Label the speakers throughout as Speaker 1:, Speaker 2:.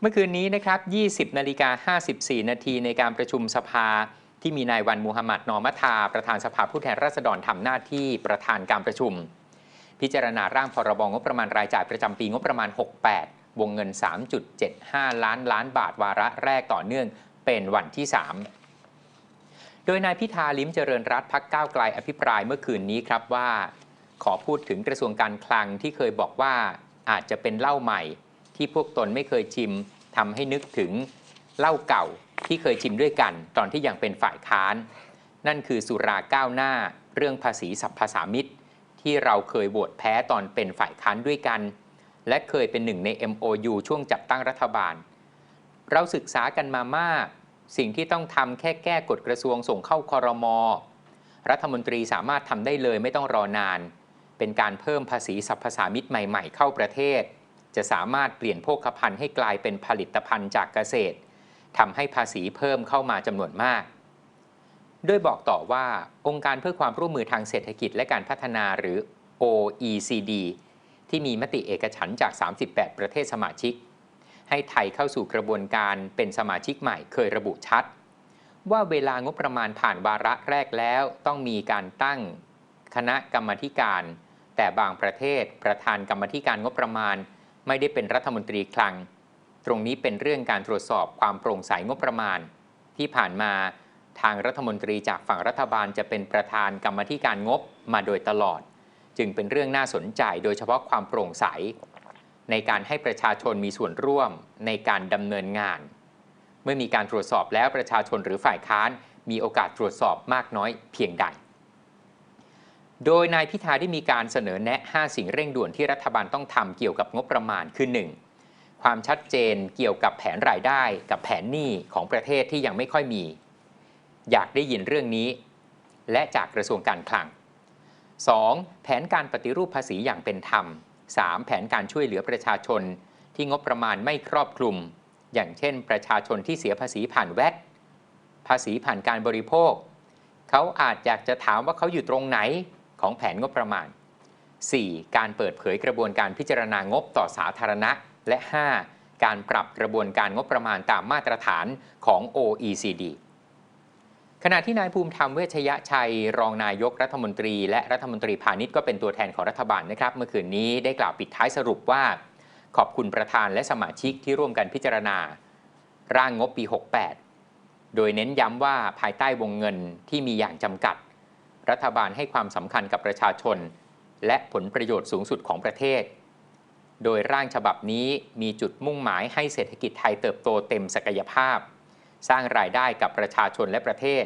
Speaker 1: เมื่อคืนนี้นะครับ 20 นาฬิกา 54 นาทีในการประชุมสภาที่มีนายวันมูฮัมหมัดนอมัทา ประธานสภาผู้แทนราษฎรทำหน้าที่ประธานการประชุม พิจารณาร่างพรบงบประมาณรายจ่ายประจำปีงบประมาณ 68 วงเงิน 3.75 ล้านล้านบาทวาระแรกต่อเนื่องเป็นวันที่ 3 โดยนายพิธาลิ้มเจริญรัตพักก้าวไกลอภิปรายเมื่อคืนนี้ครับว่า ขอพูดถึงกระทรวงการคลังที่เคยบอกว่าอาจจะเป็นเล้าใหม่ ที่พวกตนไม่เคยชิมทำให้นึกถึงเหล้าเก่าที่เคยชิมด้วยกัน ตอนที่ยังเป็นฝ่ายค้าน นั่นคือสุราก้าวหน้า เรื่องภาษีสัพพสามิตที่เราเคยโหวตแพ้ตอนเป็นฝ่ายค้านด้วยกัน และเคยเป็นหนึ่งใน MOU ช่วงจัดตั้งรัฐบาล เราศึกษากันมามาก สิ่งที่ต้องทำแค่แก้กฎกระทรวงส่งเข้าคอรมอรัฐมนตรีสามารถทำได้เลยไม่ต้องรอนาน เป็นการเพิ่มภาษีสรรพสามิตใหม่ ๆ เข้าประเทศ จะสามารถเปลี่ยนโภคภัณฑ์ให้กลายเป็นผลิตภัณฑ์จากเกษตรทำให้ภาษีเพิ่มเข้ามาจำนวนมาก โดยบอกต่อว่าองค์การเพื่อความร่วมมือทางเศรษฐกิจและการพัฒนาหรือ OECD ที่มีมติเอกฉันจาก 38 ประเทศสมาชิก ให้ไทยเข้าสู่กระบวนการเป็นสมาชิกใหม่เคยระบุชัด ว่าเวลางบประมาณผ่านวาระแรกแล้ว ต้องมีการตั้งคณะกรรมการ แต่บางประเทศประธานกรรมการงบประมาณ ไม่ได้เป็นรัฐมนตรีคลัง ตรงนี้เป็นเรื่องการตรวจสอบความโปร่งใสงบประมาณ ที่ผ่านมาทางรัฐมนตรีจากฝั่งรัฐบาลจะเป็นประธานกรรมธิการงบมาโดยตลอด จึงเป็นเรื่องน่าสนใจโดยเฉพาะความโปร่งใส ในการให้ประชาชนมีส่วนร่วมในการดำเนินงาน เมื่อมีการตรวจสอบแล้วประชาชนหรือฝ่ายค้านมีโอกาสตรวจสอบมากน้อยเพียงใด โดยนายพิธาได้มีการเสนอแนะ 5 สิ่งเร่งด่วนที่รัฐบาลต้องทำเกี่ยวกับงบประมาณคือ 1. ความชัดเจนเกี่ยวกับแผนรายได้กับแผนหนี้ของประเทศที่ยังไม่ค่อยมี อยากได้ยินเรื่องนี้ และจากกระทรวงการคลัง 2. แผนการปฏิรูปภาษีอย่างเป็นธรรม 3. แผนการช่วยเหลือประชาชน ที่งบประมาณไม่ครอบคลุม อย่างเช่น ประชาชนที่เสียภาษีผ่านแวดภาษีผ่านการบริโภค เขาอาจอยากจะถามว่าเขาอยู่ตรงไหน ของแผนงบประมาณ 4. การเปิดเผยกระบวนการพิจารณางบต่อสาธารณะ และ 5. การปรับกระบวนการงบประมาณตามมาตรฐานของ OECD ขณะที่นายภูมิธรรมเวชยชัย รองนายกรัฐมนตรี และรัฐมนตรีพาณิชย์ก็เป็นตัวแทนของรัฐบาลนะครับ เมื่อคืนนี้ได้กล่าวปิดท้ายสรุปว่า ขอบคุณประธานและสมาชิกที่ร่วมกันพิจารณา ร่างงบปี 68 โดยเน้นย้ำว่าภายใต้วงเงินที่มีอย่างจำกัด รัฐบาลให้ความสำคัญกับประชาชน และผลประโยชน์สูงสุดของประเทศ โดยร่างฉบับนี้มีจุดมุ่งหมายให้เศรษฐกิจไทยเติบโตเต็มศักยภาพ สร้างรายได้กับประชาชนและประเทศ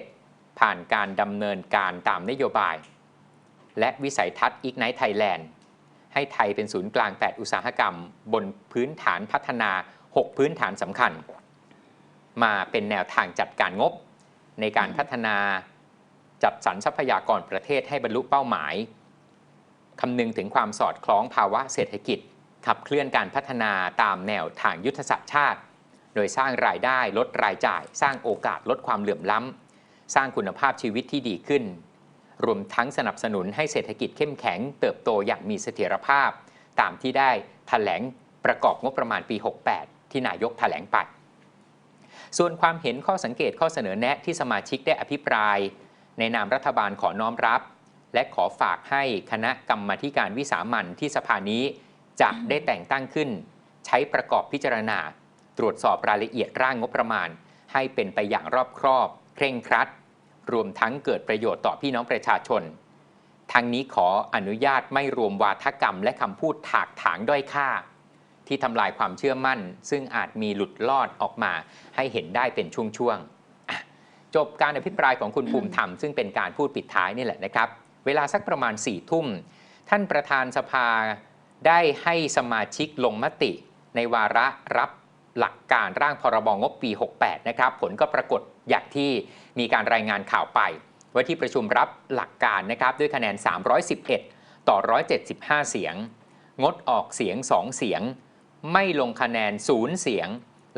Speaker 1: ผ่านการดำเนินการตามนโยบาย และวิสัยทัศน์ Ignite Thailand ให้ไทยเป็นศูนย์กลาง 8 อุตสาหกรรม บนพื้นฐานพัฒนา 6 พื้นฐานสำคัญ มาเป็นแนวทางจัดการงบ ในการพัฒนา จัดสรรทรัพยากรประเทศให้บรรลุเป้าหมายคำนึงถึงความสอดคล้องภาวะเศรษฐกิจ ขับเคลื่อนการพัฒนาตามแนวทางยุทธศาสตร์ชาติ โดยสร้างรายได้ลดรายจ่าย สร้างโอกาสลดความเหลื่อมล้ำ สร้างคุณภาพชีวิตที่ดีขึ้น รวมทั้งสนับสนุนให้เศรษฐกิจเข้มแข็ง เติบโตอย่างมีเสถียรภาพ ตามที่ได้แถลงประกอบงบประมาณปี 68 ที่นายกแถลงไปส่วนความเห็นข้อสังเกตข้อเสนอแนะที่สมาชิกได้อภิปราย ในนามรัฐบาลขอน้อมรับ และขอฝากให้คณะกรรมาการวิสามันที่สภานี้จะได้แต่งตั้งขึ้น ใช้ประกอบพิจารณา ตรวจสอบรายละเอียดร่างงบประมาณ ให้เป็นไปอย่างรอบครอบ เคร่งครัด รวมทั้งเกิดประโยชน์ต่อพี่น้องประชาชนทั้งนี้ขออนุญาตไม่รวมวาทกรรมและคำพูดถากถางด้อยค่า ที่ทำลายความเชื่อมั่น ซึ่งอาจมีหลุดลอดออกมาให้เห็นได้เป็นช่วงๆ จบการอภิปรายของคุณภูมิธรรม ซึ่งเป็นการพูดปิดท้ายนี่แหละนะครับ เวลาสักประมาณ4ี่ทุ่ม ท่านประธานสภาได้ให้สมาชิกลงมติ ในวาระรับหลักการร่างพรบงบปี 68 นะครับ ผลก็ปรากฏอย่างที่มีการรายงานข่าวไป ว่าที่ประชุมรับหลักการนะครับด้วยคะแนน 311 ต่อ 175 เสียง งดออกเสียง 2 เสียง ไม่ลงคะแนน 0 เสียง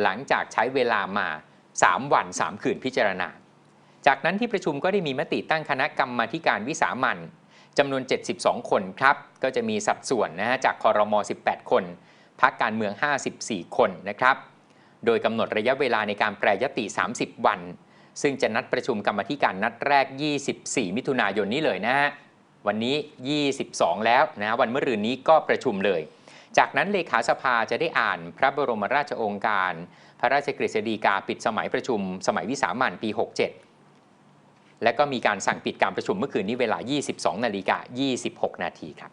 Speaker 1: หลังจากใช้เวลามา 3 วัน 3 คืนพิจารณา จากนั้นที่ประชุมก็ได้มีมติตั้งคณะกรรมาการวิสามันจำนวน 72 คนครับ ก็จะมีสัดส่วนนะฮะจากคอรมอ18 คนพักการเมือง 54 คนนะครับ โดยกำหนดระยะเวลาในการแปรยติ 30 วัน ซึ่งจะนัดประชุมกรรมาธิการนัดแรก 24 มิถุนายนนี้เลยนะฮะวันนี้ 22 แล้วนะวันเมื่อรืนนี้ก็ประชุมเลย จากนั้นเลขาสภาจะได้อ่านพระบรมราชโองการ พระราชกฤษฎีกาปิดสมัยประชุม สมัยวิสามันปี 67 และก็มีการสั่งปิดการประชุมเมื่อคืนนี้เวลา 22 นาฬิกา 26 นาทีครับ